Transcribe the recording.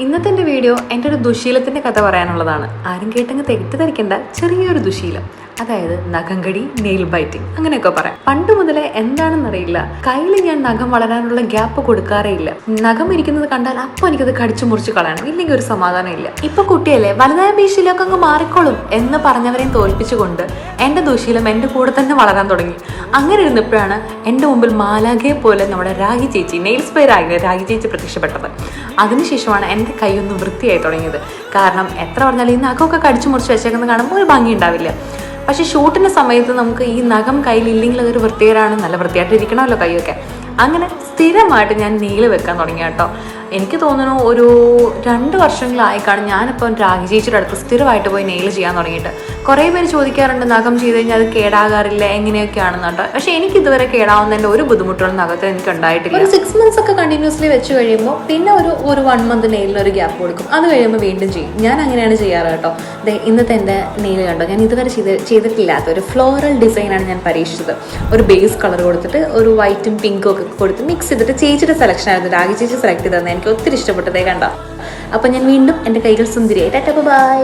ഇന്നത്തെ എന്റെ വീഡിയോ എന്റെ ഒരു ദുശീലത്തിന്റെ കഥ പറയാനുള്ളതാണ്. ആരും കേട്ടങ്ങ് തെറ്റിദ്ധരിക്കേണ്ട ചെറിയൊരു ദുശീലം. അതായത് നഖംകടി നെയിൽ ബൈറ്റിംഗ് അങ്ങനെയൊക്കെ പറയാം. പണ്ട് മുതലേ എന്താണെന്നറിയില്ല കയ്യിൽ ഞാൻ നഖം വളരാനുള്ള ഗ്യാപ്പ് കൊടുക്കാറേ ഇല്ല. നഖം ഇരിക്കുന്നത് കണ്ടാൽ അപ്പൊ എനിക്കത് കടിച്ചു മുറിച്ച് കളയണം. ഇല്ലെങ്കിൽ ഒരു സമാധാനം ഇല്ല. ഇപ്പൊ കുട്ടിയല്ലേ വലുതായ ഭീഷണിയിലൊക്കെ അങ്ങ് മാറിക്കോളും എന്ന് പറഞ്ഞവരെയും തോൽപ്പിച്ചുകൊണ്ട് എന്റെ ദൂശീലം എന്റെ കൂടെ തന്നെ വളരാൻ തുടങ്ങി. അങ്ങനെ ഇരുന്നപ്പോഴാണ് എന്റെ മുമ്പിൽ മാലാഖയെ പോലെ നമ്മുടെ രാഗി ചേച്ചി നെയിൽസ് സ്പ്രേ രാഗി രാഗി ചേച്ചി പ്രത്യക്ഷപ്പെട്ടത്. അതിനുശേഷമാണ് എന്റെ കൈയൊന്ന് വൃത്തിയായി തുടങ്ങിയത്. കാരണം എത്ര പറഞ്ഞാലും ഈ നഖമൊക്കെ കടിച്ചു മുറിച്ച് വെച്ചേക്കുന്നത് കാണുമ്പോൾ ഒരു ഭംഗി ഉണ്ടാവില്ല. പക്ഷെ ഷൂട്ടിന്റെ സമയത്ത് നമുക്ക് ഈ നഖം കയ്യിലില്ലെങ്കിൽ അതൊരു വൃത്തികേടാണ് നല്ല വൃത്തിയായിട്ട് ഇരിക്കണമല്ലോ കൈയൊക്കെ. അങ്ങനെ സ്ഥിരമായിട്ട് ഞാൻ നീൽ വെക്കാൻ തുടങ്ങി കേട്ടോ എനിക്ക് തോന്നുന്നു ഒരു രണ്ട് വർഷങ്ങളായിക്കാണ് കാണും ഞാനിപ്പം രാഗി ചേച്ചിയുടെ അടുത്ത് സ്ഥിരമായിട്ട് പോയി നെയിൽ ചെയ്യാൻ തുടങ്ങിയിട്ട്. കുറേ പേര് ചോദിക്കാറുണ്ട് നഖം ചെയ്ത് കഴിഞ്ഞാൽ അത് കേടാകാറില്ല? എങ്ങനെയൊക്കെയാണെന്ന് കേട്ടോ പക്ഷേ എനിക്ക് ഇതുവരെ കേടാവുന്നതിന്റെ ഒരു ബുദ്ധിമുട്ടുകളും നഖത്തിൽ എനിക്ക് ഉണ്ടായിട്ടില്ല. ഒരു സിക്സ് മന്ത്സ് ഒക്കെ കണ്ടിന്യൂസ്ലി വെച്ച് കഴിയുമ്പോൾ പിന്നെ ഒരു ഒരു വൺ മന്ത് നെയിലിന് ഒരു ഗ്യാപ്പ് കൊടുക്കും. അത് കഴിയുമ്പോൾ വീണ്ടും ചെയ്യും. ഞാൻ അങ്ങനെയാണ് ചെയ്യാറ് കേട്ടോ. ദേ ഇന്നത്തെ എന്റെ നെയിൽ കണ്ടോ? ഞാൻ ഇതുവരെ ചെയ്ത് ചെയ്തിട്ടില്ലാത്ത ഒരു ഫ്ലോറൽ ഡിസൈനാണ് ഞാൻ പരീക്ഷിച്ചത്. ഒരു ബേസ് കളർ കൊടുത്തിട്ട് ഒരു വൈറ്റും പിങ്കും ഒക്കെ കൊടുത്ത് മിക്സ് ചെയ്തിട്ട് ചേച്ചിയുടെ സെലക്ഷൻ ആയിരുന്നു. രാഗി ചേച്ചി സെലക്ട് ചെയ്തതെന്ന് എനിക്ക് ഒത്തിരി ഇഷ്ടപ്പെട്ടതേ കണ്ടോ. അപ്പം ഞാൻ വീണ്ടും എന്റെ കൈകൾ സുന്ദരിയായി. Ta-ta bye.